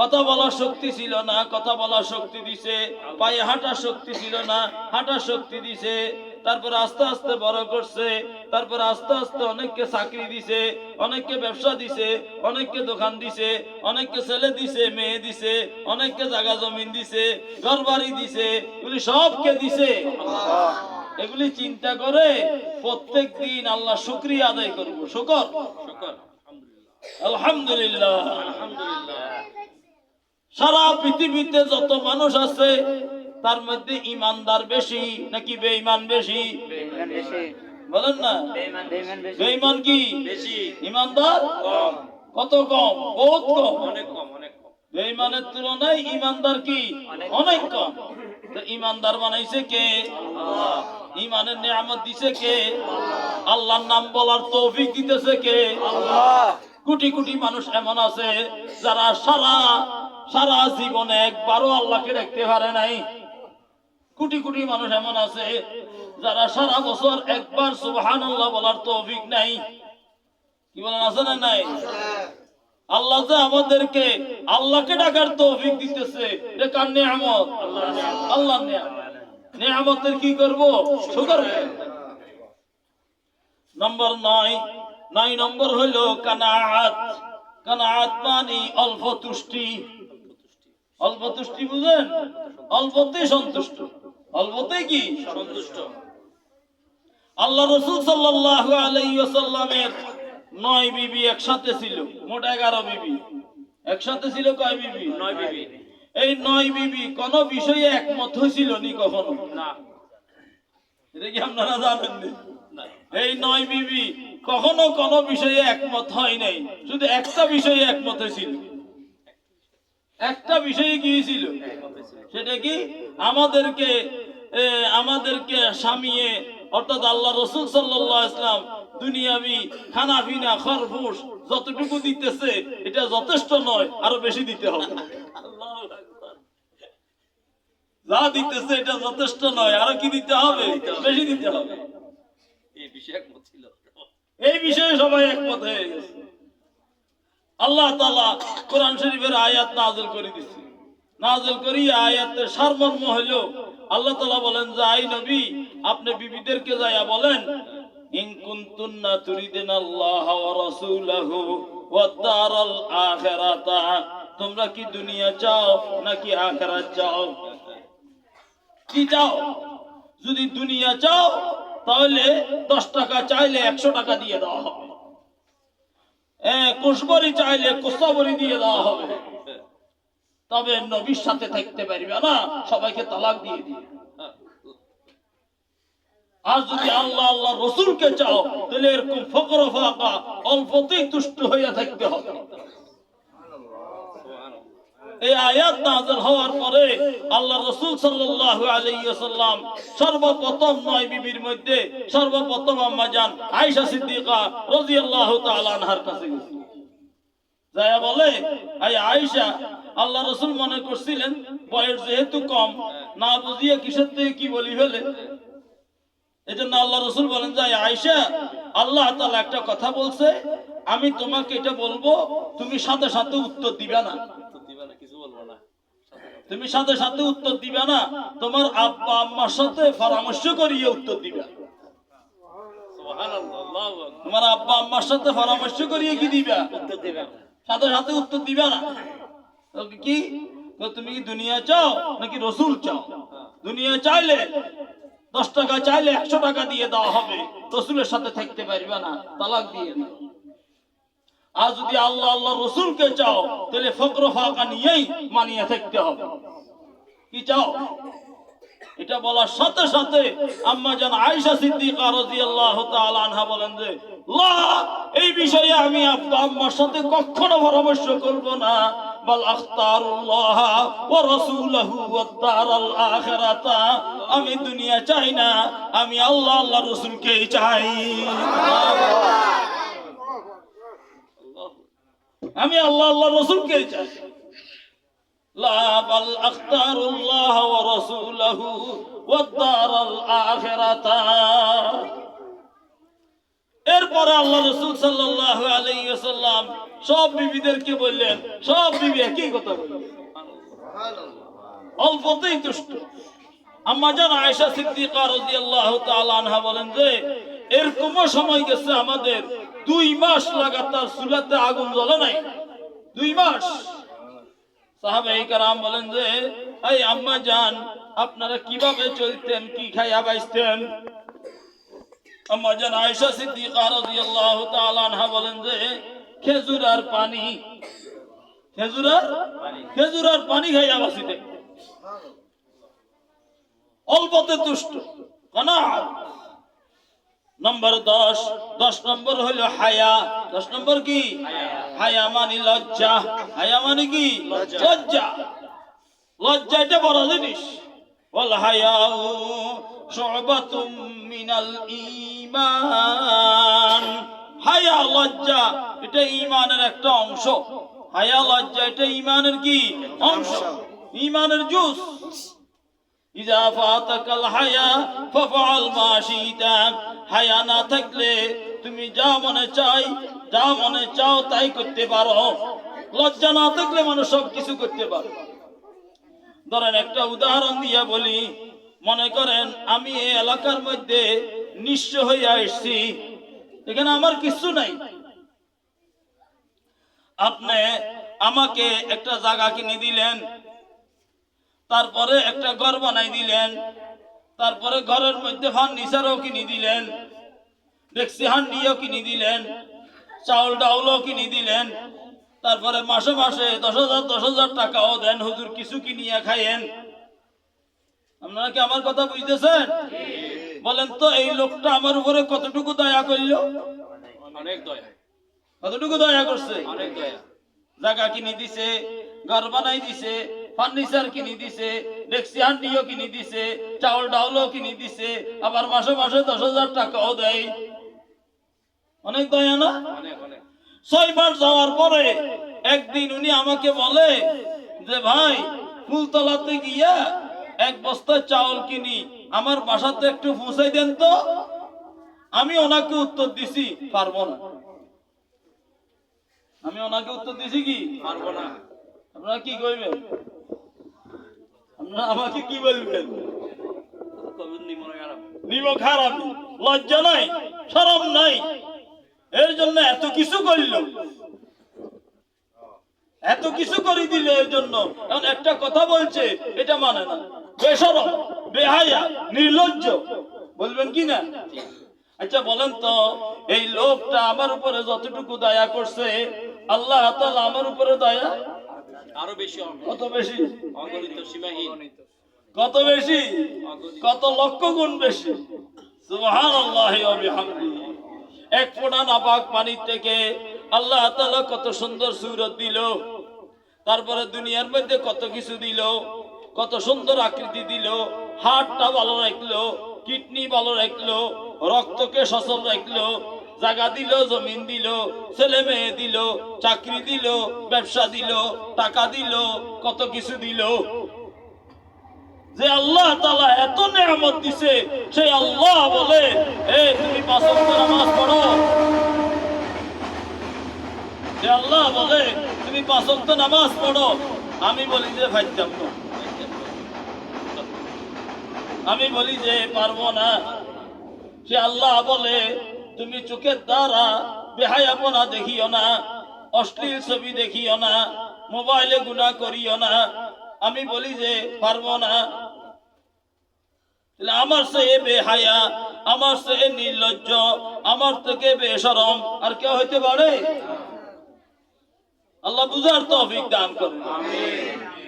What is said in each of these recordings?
কথা বলার শক্তি ছিল না, কথা বলার শক্তি দিছে, পায়ে হাঁটার শক্তি ছিল না, হাঁটার শক্তি দিছে, তারপর আস্তে আস্তে বড় করছে, তারপর আস্তে আস্তে অনেককে চাকরি দিছে, অনেককে ব্যবসা দিছে, অনেককে দোকান দিছে, অনেককে ছেলে দিছে, মেয়ে দিছে, অনেককে জায়গা জমিন দিছে ঘর বাড়ি দিছে, এগুলি সবকে দিছে। এগুলি চিন্তা করে প্রত্যেক দিন আল্লাহ শুক্রিয়া আদায় করব। শুকর? শুকর। আলহামদুলিল্লাহ। সারা পৃথিবীতে যত মানুষ আছে তার মধ্যে ইমানদার বেশি নাকি বেঈমান বেশি? বলেন না। বেঈমান কি? বেশি। ইমানদার কম। কত কম? বহুত কম। অনেক কম অনেক কম। বেঈমানের তুলনায় ইমানদার কি? অনেক কম। তো ইমানদার বানাইছে কে? ইমানের নিয়ামত দিছে কে? আল্লাহর নাম বলার তৌফিক দিতেছে কে? কোটি কোটি মানুষ এমন আছে যারা সারা সারা জীবনে একবারও আল্লাহকে দেখতে পারে নাই। কোটি কোটি মানুষ এমন আছে যারা সারা বছর একবার সুবহান আল্লাহ বলার তৌফিক নাই। কি বলেন, আছে না নাই? আল্লাহ যে আমাদেরকে আল্লাহকে ডাকার তৌফিক দিতেছে, এটা কার নিয়ামত? আল্লাহ নিয়ামত। নিয়ামতের কি করব? শুকর। নম্বর নয় নয় নম্বর হইল কানাআত কানাআত মানে অল্প তুষ্টি। অল্প তুষ্টি বুঝেন অল্পতেই সন্তুষ্ট। অল্পতেই কি? সন্তুষ্ট। আল্লাহ রসুল সাল্লাল্লাহু আলাইহি ওয়াসাল্লামের নয় বিবি একসাথে ছিল। মোট এগারো বিবি। একসাথে ছিল কয় বিবি? নয় বিবি। এই নয় বিবি কোন বিষয়ে একমত হয়েছিল নি কখনো? না। এটা কি আপনারা জানেন নি? এই নয় বিবি কখনো কোন বিষয়ে একমত হয় নাই। শুধু একটা বিষয়ে একমত হয়েছিল। একটা বিষয়ে কি ছিল সেটা কি? আমাদেরকে আমাদেরকে স্বামীয়ে অর্থাৎ আল্লাহ রসুল সাল্লাহ ইসলাম দুনিয়াবি খানা পিনা খরফুস যতটুকু দিতেছে এটা যথেষ্ট নয় আরও বেশি দিতে হবে। যা দিতেছে এটা যথেষ্ট নয় আরও কি দিতে হবে? বেশি দিতে হবে। এই বিষয়ে সবাই একমত হয়ে গেছে। আল্লাহ কোরআন শরীফের আয়াত করে করি আয়াতের সারমর্ম আল্লাহ বলেন যে আই নবী, আপনি বিবিদেরকে বলেন তোমরা কি দুনিয়া চাও নাকি আখিরাত চাও? কি চাও? যদি দুনিয়া চাও তাহলে দশ টাকা চাইলে একশো টাকা দিয়ে দেওয়া হবে। কুশবরি চাইলে দিয়ে দেওয়া হবে। তবে নবীর সাথে থাকতে পারবে না, সবাইকে তালাক দিয়ে দিয়ে আর যদি আল্লাহ আল্লাহ রসুলকে চাও, তাহলে এরকম ফকর ফাঁকা, অল্পতেই তুষ্ট হইয়া থাকতে হবে। এই আয়াত আল্লাহ রাসূল সাল্লাল্লাহু আলাইহি ওয়াসাল্লাম সর্বপ্রথম নয় বিবির মধ্যে সর্বপ্রথম আম্মা জান আয়েশা সিদ্দিকা রাদিয়াল্লাহু তাআলা আনহার কাছে গেছে। যায়া বলে আই আয়েশা, আল্লাহ রাসূল মনে করছিলেন বয়স যেহেতু কম, না বুঝিয়ে কিসের থেকে কি বলি ফেলে এজন্য আল্লাহ রসুল বলেন যে আয়েশা, আল্লাহ তাআলা একটা কথা বলছে, আমি তোমাকে এটা বলব, তুমি সাথে সাথে উত্তর দিবে না। তুমি সাথে সাথে উত্তর দিবে না। তোমার আব্বা আম্মার সাথে পরামর্শ করিয়ে উত্তর দিবে। তোমার আব্বা আম্মার সাথে পরামর্শ করিয়ে কি দিবা? উত্তর দিবে। সাথে সাথে উত্তর দিবে না। কি? তুমি কি দুনিয়া চাও নাকি রসুল চাও? দুনিয়া চাইলে দশ টাকা চাইলে একশো টাকা দিয়ে দেওয়া হবে। রসুলের সাথে থাকতে পারবে না তালাক দিয়ে না আর যদি আল্লাহ আল্লাহ রসুলকে চাও, তাহলে ফকর ফাঁকা নিয়েই মানিয়ে থাকতে হবে। কি চাও? এটা বলার সাথে সাথে আম্মা জান আয়েশা সিদ্দিকা রাদিয়াল্লাহু তাআলা আনহা বলেন যে, লা, এই বিষয়ে আমি আম্মার সাথে কখনো পরামর্শ করব না। বল আখতারুল্লাহ ওয়া রাসূলুহু দারাল আখিরাতা। আমি দুনিয়া চাই না, আমি আল্লাহ আল্লাহ রাসূলকেই চাই। আমি আল্লাহ আল্লাহ রাসূলকেই চাই لا بل أختار الله ورسوله والدار الآخرة এরপরে আল্লাহ রসুল সাল্লাল্লাহু আলাইহি ওয়াসাল্লাম সব বিবিদেরকে বললেন সব বিবি একই কথা বললেন অল্পতেই তুষ্ট আম্মা জান আয়েশা সিদ্দিকা রাদিয়াল্লাহু তাআলা আনহা বলেন যে এরকমও সময় গেছে আমাদের। দুই মাস লাগাতার চুলাতে আগুন জ্বলে নাই। দুই মাস। সাহাবাই কারাম বলেন যে, এই আম্মা জান, আপনারা কীভাবে চলতেন, কি খাইয়া বাইতেন আম্মা জান আয়েশা সিদ্দিকা রাদিয়াল্লাহু তাআলা আনহা বলেন যে, খেজুর আর পানি, খেজুর আর খেজুর আর পানি খাইয়া বাঁচিতেন। অল্পতে তুষ্ট কনাআত নম্বর দশ দশ নম্বর হলো হায়া। দশ নম্বর কি? হায়া মানে লজ্জা। হায়া মানে কি? লজ্জা। লজ্জা এটা বড় জিনিস। বল হায়া মিনাল ঈমান। হায়া লজ্জা, এটা ঈমানের একটা অংশ। হায়া লজ্জা, এটা ঈমানের কি? অংশ। ঈমানের জুস। ইজা ফাতাকাল হায়া, ফাফআল মা শিতা। হায়া না থাকলে তুমি যা মনে চাই, যা মনে চাও তাই করতে পারো। লজ্জা না থাকলে মানুষ সব কিছু করতে পারে। ধরেন একটা উদাহরণ দিয়া বলি, মনে করেন আমি এই এলাকার মধ্যে নিঃস্ব হইয়া এসছি। এখানে আমার কিছু নাই। আপনি আমাকে একটা জায়গা কিনে দিলেন, তারপরে একটা ঘর বানাই দিলেন তারপরে ঘরের মধ্যে ফার্নিচারও কিনে দিলেন ডেক্সি হান্ডিও কিনে দিলেন চাউল ডাউলও কিনে দিলেন। তারপরে মাসে মাসে দশ হাজার দশ হাজার টাকাও দেন হুজুর কিছু কিনিয়া খাইয়েন। আপনারা কি আমার কথা বুঝতেছেন? বলেন তো এই লোকটা আমার উপরে কতটুকু দয়া করল? অনেক দয়া। কতটুকু দয়া করছে? অনেক দয়া। জায়গা কিনে দিছে ঘর বানাই দিছে ফার্নিচার কিনে দিছে ডেক্সি হান্ডিও কিনে দিছে চাউল ডাউলও কিনে দিছে আবার মাসে মাসে দশ হাজার টাকাও দেয়। অনেক দয়া না? অনেক অনেক ছয় মাস যাওয়ার পরে একদিন উনি আমাকে বলে যে ভাই ফুলতলাতে গিয়া এক বস্তা চাউল কিনি আমার বাসাতে একটু পৌঁছাই দেন তো। আমি ওনাকে উত্তর দিছি পারব না। আমি ওনাকে উত্তর দিছি কি? পারব না। আপনারা কি কইবেন? আপনারা আমাকে কি বলবেন? নিমনে খারাপ। লজ্জা নাই শরম নাই। এর জন্য এত কিছু করিল। এত কিছু করে দিলে এর জন্য। একটা কথা বলছে এটা মানে না। বেসরম বেহায়া নির্লজ্জ। বলবেন কি না? আচ্ছা বলেন তো এই লোকটা আমার উপরে যতটুকু দয়া করছে আল্লাহ আমার উপরে দয়া? আরও বেশি কত বেশি? অগণিত সীমাহীন। কত বেশি? কত লক্ষ গুণ বেশি? সুবহানাল্লাহ ওয়া বিহামদিহি এক ফোঁটা নাপাক পানির থেকে আল্লাহ তাআলা কত সুন্দর সুরত দিল। তারপরে দুনিয়ার মধ্যে কত কিছু দিল কত সুন্দর আকৃতি দিল হাড়টা ভালো রাখল কিডনি ভালো রাখল রক্তকে সচল রাখল জায়গা দিল, জমিন দিল, ছেলে মেয়ে দিল, চাকরি দিল, ব্যবসা দিল, টাকা দিল, কত কিছু দিল। যে আল্লাহ তালা এত নেয়ামত দিছে, সেই আল্লাহ বলে, এ, তুমি নামাজ পড়ো। যে আল্লাহ বলে, তুমি পাঁচ নামাজ পড়ো। আমি বলি যে ভাইতাম আমি বলি যে, পারব না। সে আল্লাহ বলে তুমি চোখের দ্বারা বেহায়াপনা দেখিও না অশ্লীল ছবি দেখিও না মোবাইলে গুণা করিও না আমি বলি যে পারব না। আমার সে বেহায়া আমার সে নির্লজ্জ আমার থেকে বেসরম আর কেউ হইতে পারে? আল্লাহ বুঝার তৌফিক দান করুন।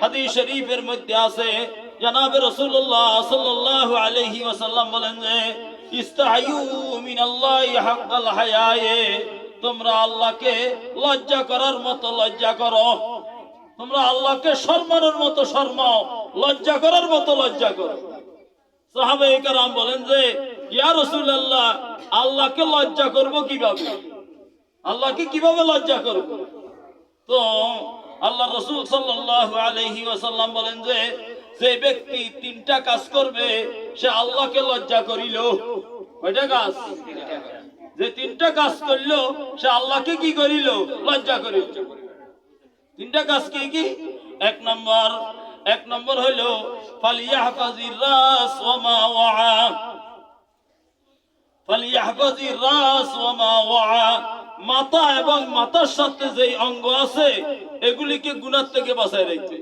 হাদিস শরীফের মধ্যে আছে জনাবে রাসূলুল্লাহ সাল্লাল্লাহু আলাইহি ওয়াসাল্লাম বলেন যে তোমরা আল্লাহকে লজ্জা করার মতো লজ্জা করো। তোমরা আল্লাহকে সম্মানের মতো সম্মাও লজ্জা করার মতো লজ্জা করো। সাহাবায়ে কেরাম বলেন যে, ইয়া রাসূলুল্লাহ, আল্লাহকে লজ্জা করব কীভাবে? আল্লাহকে কীভাবে লজ্জা করব? তো আল্লাহ রসুল সাল্লাল্লাহু আলাইহি ওয়াসাল্লাম বলেন যে যে ব্যক্তি তিনটা কাজ করবে, সে আল্লাহকে লজ্জা করিল। কয়টা কাজ? যে তিনটা কাজ করল, সে আল্লাহকে কি করিল? লজ্জা করিল। তিনটা কাজ কি কি? এক নম্বর এক নম্বর হইল মাথা এবং মাথার সাথে যে অঙ্গ আছে, এগুলিকে গুনার থেকে বাঁচায় রাখতে।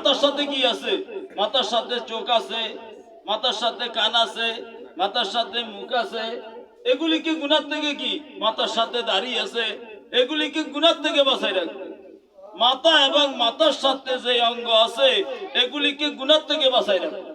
মাথার সাথে কি আছে? মাথার সাথে চোখ আছে, মাথার সাথে কান আছে, মাথার সাথে মুখ আছে। এগুলি কি গুনার থেকে কি? মাথার সাথে দাঁড়িয়ে আছে। এগুলি কি গুনার থেকে বাঁচাই রাখবে? মাথা এবং মাথার সাথে যে অঙ্গ আছে এগুলিকে গুণার থেকে বাঁচাই রাখবে?